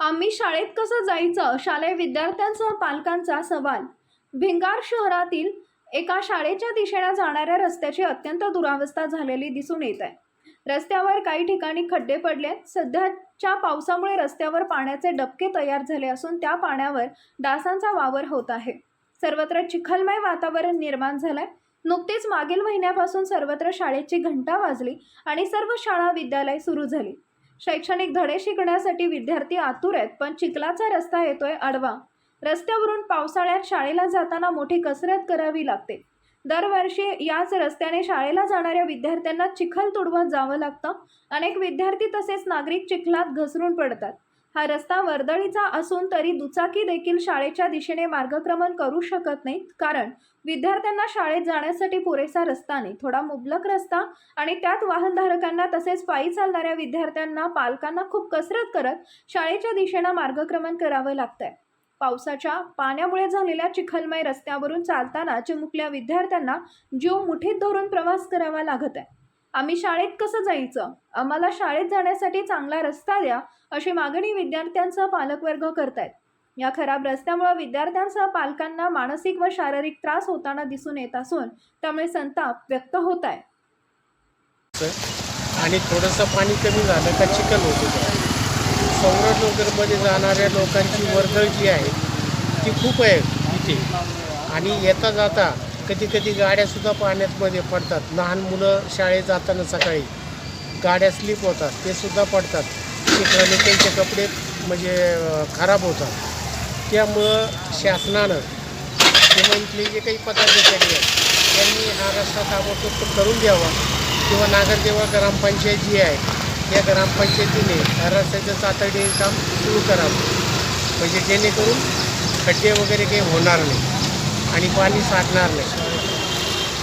आम्ही शाळेत कसं जायचं? शालेय विद्यार्थ्यांसह पालकांचा सवाल. भिंगार शहरातील एका शाळेच्या दिशेने जाणाऱ्या रस्त्याची अत्यंत दुरावस्था झालेली दिसून येत आहे. रस्त्यावर काही ठिकाणी खड्डे पडले आहेत. सध्याच्या पावसामुळे रस्त्यावर पाण्याचे डबके तयार झाले असून त्या पाण्यावर डासांचा वावर होत आहे. सर्वत्र चिखलमय वातावरण निर्माण झालंय. नुकतीच मागील महिन्यापासून सर्वत्र शाळेची घंटा वाजली आणि सर्व शाळा विद्यालय सुरू झाली. शैक्षणिक धडे शिकण्यासाठी विद्यार्थी आतुर आहेत पण चिखलाचा रस्ता येतोय आडवा. रस्त्यावरून पावसाळ्यात शाळेला जाताना मोठी कसरत करावी लागते. दरवर्षी याच रस्त्याने शाळेला जाणाऱ्या विद्यार्थ्यांना चिखल तुडवत जावं लागतं. अनेक विद्यार्थी तसेच नागरिक चिखलात घसरून पडतात. हा रस्ता वर्दळीचा असून तरी दुचाकी देखील शाळेच्या दिशेने मार्गक्रमण करू शकत नाहीत. कारण विद्यार्थ्यांना शाळेत जाण्यासाठी पुरेसा रस्ता नाही. थोडा मुबलक रस्ता आणि त्यात वाहनधारकांना तसेच पायी चालणाऱ्या विद्यार्थ्यांना पालकांना खूप कसरत करत शाळेच्या दिशेनं मार्गक्रमण करावं लागतंय. पावसाच्या पाण्यामुळे झालेल्या चिखलमय रस्त्यावरून चालताना चिमुकल्या विद्यार्थ्यांना जीव मुठीत धरून प्रवास करावा लागत आहे आम्ही शाळेत कसं जायचं? आम्हाला शाळेत जाण्यासाठी चांगला रस्ता द्या अशी मागणी विद्यार्थ्यांसह पालकवर्ग करतायत. या खराब रस्त्यामुळे विद्यार्थ्यांसह पालकांना मानसिक व शारीरिक त्रास होताना दिसून येत असून त्यामुळे संताप व्यक्त होत आहे आणि थोडंसं पाणी कमी झालं का चिखल होत होतं. सौरनगरमध्ये जाणाऱ्या लोकांची वर्दळ जी आहे ती खूप आहे इथे. आणि येता जाता कधी कधी गाड्यासुद्धा पाण्यामध्ये पडतात. लहान मुलं शाळेत जाताना सकाळी गाड्या स्लिप होतात. ते सुद्धा पडतात. चिखलाने त्यांचे कपडे म्हणजे खराब होतात. त्यामुळं शासनानं किंवा जे काही पदाधिकारी आहेत त्यांनी हा रस्ता ताबडतोब करून द्यावा. किंवा नागरदेवा ग्रामपंचायत जी आहे या ग्रामपंचायतीने ह्या रस्त्याचं तातडीने काम सुरू करावं. म्हणजे जेणेकरून खड्डे वगैरे काही होणार नाही. आणि पाणी साठणार नाही.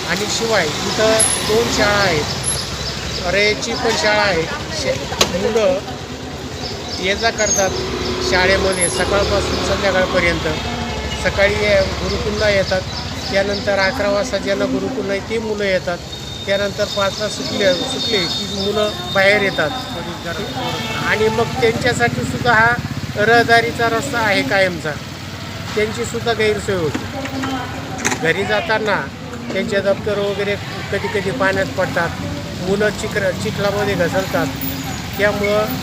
आणि शिवाय इथं दोन शाळा आहेत. अरेची पण शाळा आहे. शे मुलं ये जा करतात शाळेमध्ये सकाळपासून संध्याकाळपर्यंत. सकाळी गुरुकुलला येतात. त्यानंतर अकरा वाजता ज्यांना गुरुकुल नाही ते मुलं येतात. त्यानंतर पाचला सुटले सुटले की मुलं बाहेर येतात. आणि मग त्यांच्यासाठी सुद्धा हा रहदारीचा रस्ता आहे कायमचा. त्यांची सुद्धा गैरसोय होती. घरी जाताना त्यांचे दप्तर वगैरे कधी कधी पाण्यात पडतात. मुलं चिखर चिखलामध्ये घसरतात. त्यामुळं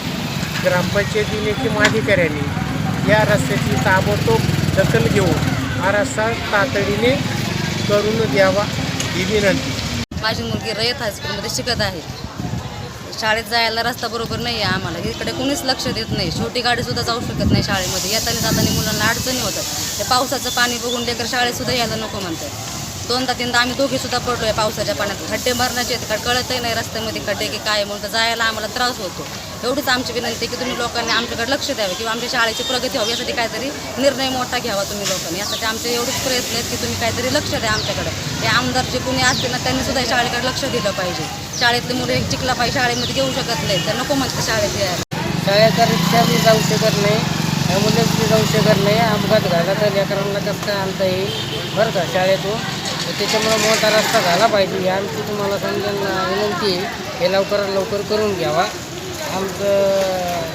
ग्रामपंचायतीने किंवा अधिकाऱ्यांनी या रस्त्याची ताबडतोब दखल घेऊन हा रस्ता तातडीने करून द्यावा ही विनंती. माझी मुलगी रयत हायस्कूलमध्ये शिकत आहे. शाळेत जायला रस्ता बरोबर नाही आहे आम्हाला. इकडे कोणीच लक्ष देत नाही. छोटी गाडीसुद्धा जाऊ शकत नाही शाळेमध्ये. येताना जाताना मुलांना अडचणी होतात. ते पावसाचं पाणी बघून लेकर शाळेतसुद्धा यायला नको म्हणतात. दोनदा तीनदा आम्ही दोघीसुद्धा पडलो आहे पावसाच्या पाण्यात. खड्डे भरण्याचे आहेत कळतही नाही रस्त्यामध्ये खड्डे की काय म्हणून जायला आम्हाला त्रास होतो. एवढीच आमची विनंती आहे की तुम्ही लोकांनी आमच्याकडे लक्ष द्यावे किंवा आमच्या शाळेची प्रगती व्हावी यासाठी काहीतरी निर्णय मोठा घ्यावा तुम्ही लोकांनी. यासाठी आमचे एवढेच प्रयत्न आहेत की तुम्ही काहीतरी लक्ष द्या आमच्याकडे. हे आमदार जे कोणी असतील ना त्यांनी सुद्धा शाळेकडे लक्ष दिलं पाहिजे. शाळेतले मुलं एक चिखला पाहिजे शाळेमध्ये घेऊ शकत नाही तर नको म्हणते शाळेत यायला. शाळेचा रिक्षा बी जाऊ शकत नाही ॲम्ब्युलन्स बी जाऊ शकत नाही अपघात झाला तर लेकरांना कसं काय आणता येईल? बरं का शाळेतून? त्याच्यामुळं मोठा रस्ता झाला पाहिजे. ही आमची तुम्हाला समजा विनंती आहे. हे लवकरात लवकर करून घ्यावा. आमचं